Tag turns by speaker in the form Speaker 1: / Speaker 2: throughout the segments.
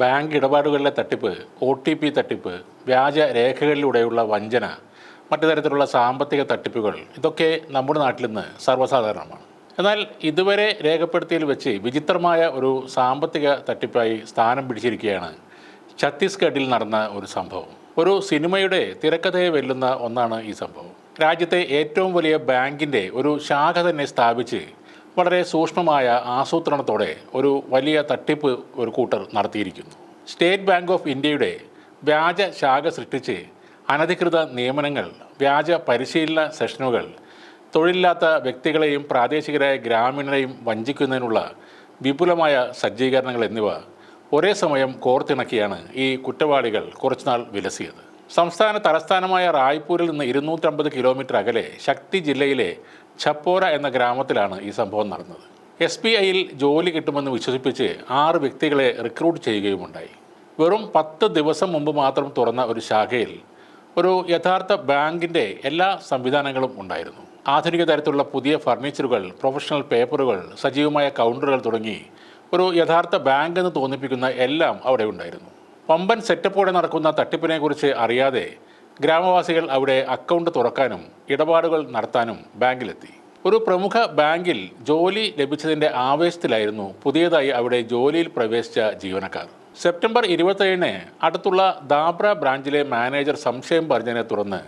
Speaker 1: Bank ഇടപാടുകളിലെ തട്ടിപ്പ് O T P തട്ടിപ്പ് വ്യാജ രേഖകളിലൂടെയുള്ള വഞ്ചന മറ്റു തരത്തിലുള്ള സാമ്പത്തിക തട്ടിപ്പുകൾ ഇതൊക്കെ നമ്മുടെ നാട്ടിൽ നിന്ന് സർവസാധാരണമാണ്. എന്നാൽ ഇതുവരെ രേഖപ്പെടുത്തിയിൽ വെച്ച് വിചിത്രമായ ഒരു സാമ്പത്തിക തട്ടിപ്പായി സ്ഥാനം പിടിച്ചിരിക്കുകയാണ് ഛത്തീസ്ഗഡിൽ നടന്ന ഒരു സംഭവം. ഒരു സിനിമയുടെ തിരക്കഥയെ വെല്ലുന്ന ഒന്നാണ് ഈ സംഭവം. രാജ്യത്തെ ഏറ്റവും വലിയ ബാങ്കിന്റെ ഒരു ശാഖ തന്നെ സ്ഥാപിച്ച് വളരെ സൂക്ഷ്മമായ ആസൂത്രണത്തോടെ ഒരു വലിയ തട്ടിപ്പ് ഒരു കൂട്ടർ നടത്തിയിരിക്കുന്നു. സ്റ്റേറ്റ് ബാങ്ക് ഓഫ് ഇന്ത്യയുടെ വ്യാജ ശാഖ സൃഷ്ടിച്ച് അനധികൃത നിയമനങ്ങൾ വ്യാജ പരിശീലന സെഷനുകൾ തൊഴിലില്ലാത്ത വ്യക്തികളെയും പ്രാദേശികരായ ഗ്രാമീണരെയും വഞ്ചിക്കുന്നതിനുള്ള വിപുലമായ സജ്ജീകരണങ്ങൾ എന്നിവ ഒരേ സമയം കോർത്തിണക്കിയാണ് ഈ കുറ്റവാളികൾ കുറച്ചുനാൾ വിലസിയത്. സംസ്ഥാന തലസ്ഥാനമായ റായ്പൂരിൽ നിന്ന് ഇരുന്നൂറ്റമ്പത് കിലോമീറ്റർ അകലെ ശക്തി ജില്ലയിലെ ഛപ്പോര എന്ന ഗ്രാമത്തിലാണ് ഈ സംഭവം നടന്നത്. എസ് ബി ഐയിൽ ജോലി കിട്ടുമെന്ന് വിശ്വസിപ്പിച്ച് ആറ് വ്യക്തികളെ റിക്രൂട്ട് ചെയ്യുകയുമുണ്ടായി. വെറും പത്ത് ദിവസം മുമ്പ് മാത്രം തുറന്ന ഒരു ശാഖയിൽ ഒരു യഥാർത്ഥ ബാങ്കിന്റെ എല്ലാ സംവിധാനങ്ങളും ഉണ്ടായിരുന്നു. ആധുനിക തരത്തിലുള്ള പുതിയ ഫർണിച്ചറുകൾ പ്രൊഫഷണൽ പേപ്പറുകൾ സജീവമായ കൗണ്ടറുകൾ തുടങ്ങി ഒരു യഥാർത്ഥ ബാങ്ക് എന്ന് തോന്നിപ്പിക്കുന്ന എല്ലാം അവിടെ ഉണ്ടായിരുന്നു. പമ്പൻ സെറ്റപ്പോടെ നടക്കുന്ന തട്ടിപ്പിനെക്കുറിച്ച് അറിയാതെ ഗ്രാമവാസികൾ അവിടെ അക്കൗണ്ട് തുറക്കാനും ഇടപാടുകൾ നടത്താനും ബാങ്കിലെത്തി. ഒരു പ്രമുഖ ബാങ്കിൽ ജോലി ലഭിച്ചതിന്റെ ആവേശത്തിലായിരുന്നു പുതിയതായി അവിടെ ജോലിയിൽ പ്രവേശിച്ച ജീവനക്കാർ. സെപ്റ്റംബർ ഇരുപത്തേഴിന് അടുത്തുള്ള ദാബ്ര ബ്രാഞ്ചിലെ മാനേജർ സംശയം പറഞ്ഞതിനെ തുടർന്ന്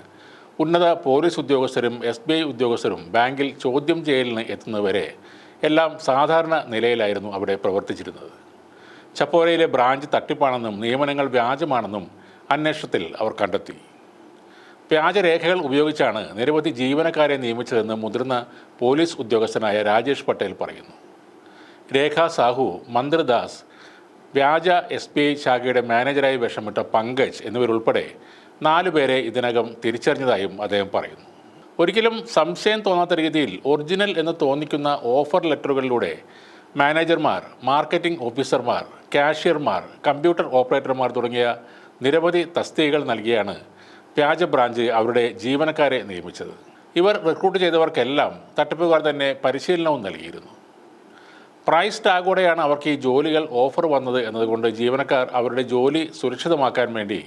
Speaker 1: ഉന്നത പോലീസ് ഉദ്യോഗസ്ഥരും എസ് ബി ഐ ഉദ്യോഗസ്ഥരും ബാങ്കിൽ ചോദ്യം ചെയ്യലിന് എത്തുന്നവരെ എല്ലാം സാധാരണ നിലയിലായിരുന്നു അവിടെ പ്രവർത്തിച്ചിരുന്നത്. ചപ്പോരയിലെ ബ്രാഞ്ച് തട്ടിപ്പാണെന്നും നിയമനങ്ങൾ വ്യാജമാണെന്നും അന്വേഷണത്തിൽ അവർ കണ്ടെത്തി. വ്യാജരേഖകൾ ഉപയോഗിച്ചാണ് നിരവധി ജീവനക്കാരെ നിയമിച്ചതെന്ന് മുതിർന്ന പോലീസ് ഉദ്യോഗസ്ഥനായ രാജേഷ് പട്ടേൽ പറയുന്നു. രേഖ സാഹു മന്ത്രിദാസ് വ്യാജ എസ് ബി ഐ ശാഖയുടെ മാനേജരായി വേഷമിട്ട പങ്കജ് എന്നിവരുൾപ്പെടെ നാലുപേരെ ഇതിനകം തിരിച്ചറിഞ്ഞതായും അദ്ദേഹം പറയുന്നു. ഒരിക്കലും സംശയം തോന്നാത്ത രീതിയിൽ ഒറിജിനൽ എന്ന് തോന്നിക്കുന്ന ഓഫർ ലെറ്ററുകളിലൂടെ മാനേജർമാർ മാർക്കറ്റിംഗ് ഓഫീസർമാർ കാഷ്യർമാർ കമ്പ്യൂട്ടർ ഓപ്പറേറ്റർമാർ തുടങ്ങിയ നിരവധി തസ്തികകൾ നൽകിയാണ് വ്യാജ ബ്രാഞ്ച് അവരുടെ ജീവനക്കാരെ നിയമിച്ചത്. ഇവർ റിക്രൂട്ട് ചെയ്തവർക്കെല്ലാം തട്ടിപ്പുകാർ തന്നെ പരിശീലനവും നൽകിയിരുന്നു. പ്രൈസ് ടാഗോടെയാണ് അവർക്ക് ഈ ജോലികൾ ഓഫർ വന്നത് എന്നതുകൊണ്ട് ജീവനക്കാർ അവരുടെ ജോലി സുരക്ഷിതമാക്കാൻ വേണ്ടി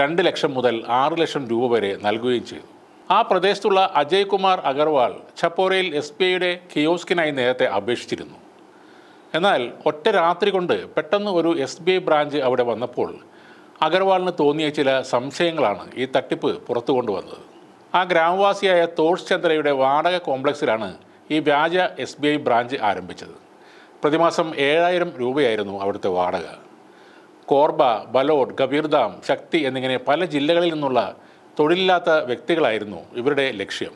Speaker 1: രണ്ട് ലക്ഷം മുതൽ ആറ് ലക്ഷം രൂപ വരെ നൽകുകയും ചെയ്തു. ആ പ്രദേശത്തുള്ള അജയ് കുമാർ അഗർവാൾ ഛപ്പോരയിൽ എസ് ബി ഐയുടെ കിയോസ്കിനായി നേരത്തെ അപേക്ഷിച്ചിരുന്നു. എന്നാൽ ഒറ്റ രാത്രി കൊണ്ട് പെട്ടെന്ന് ഒരു എസ് ബ്രാഞ്ച് അവിടെ വന്നപ്പോൾ അഗർവാളിന് തോന്നിയ ചില സംശയങ്ങളാണ് ഈ തട്ടിപ്പ് പുറത്തു കൊണ്ടുവന്നത്. ആ ഗ്രാമവാസിയായ തോഷ് ചന്ദ്രയുടെ വാടക കോംപ്ലക്സിലാണ് ഈ വ്യാജ എസ് ബി ഐ ബ്രാഞ്ച് ആരംഭിച്ചത്. പ്രതിമാസം ഏഴായിരം രൂപയായിരുന്നു അവിടുത്തെ വാടക. കോർബ ബലോഡ് കബീർദാം ശക്തി എന്നിങ്ങനെ പല ജില്ലകളിൽ നിന്നുള്ള തൊഴിലില്ലാത്ത വ്യക്തികളായിരുന്നു ഇവരുടെ ലക്ഷ്യം.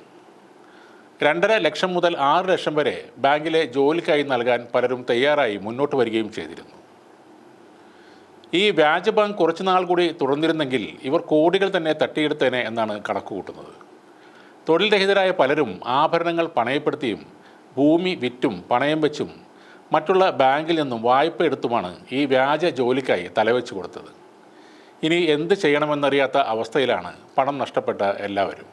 Speaker 1: രണ്ടര ലക്ഷം മുതൽ ആറ് ലക്ഷം വരെ ബാങ്കിലെ ജോലിക്കായി നൽകാൻ പലരും തയ്യാറായി മുന്നോട്ട് വരികയും ചെയ്തിരുന്നു. ഈ വ്യാജ ബാങ്ക് കുറച്ച് നാൾ കൂടി തുടർന്നിരുന്നെങ്കിൽ ഇവർ കോടികൾ തന്നെ തട്ടിയെടുത്തേനെ എന്നാണ് കണക്ക് കൂട്ടുന്നത്. തൊഴിൽ രഹിതരായ പലരും ആഭരണങ്ങൾ പണയപ്പെടുത്തിയും ഭൂമി വിറ്റും പണയം വെച്ചും മറ്റുള്ള ബാങ്കിൽ നിന്നും വായ്പ എടുത്തുമാണ് ഈ വ്യാജ ജോലിക്കായി തലവെച്ച് കൊടുത്തത്. ഇനി എന്ത് ചെയ്യണമെന്നറിയാത്ത അവസ്ഥയിലാണ് പണം നഷ്ടപ്പെട്ട എല്ലാവരും.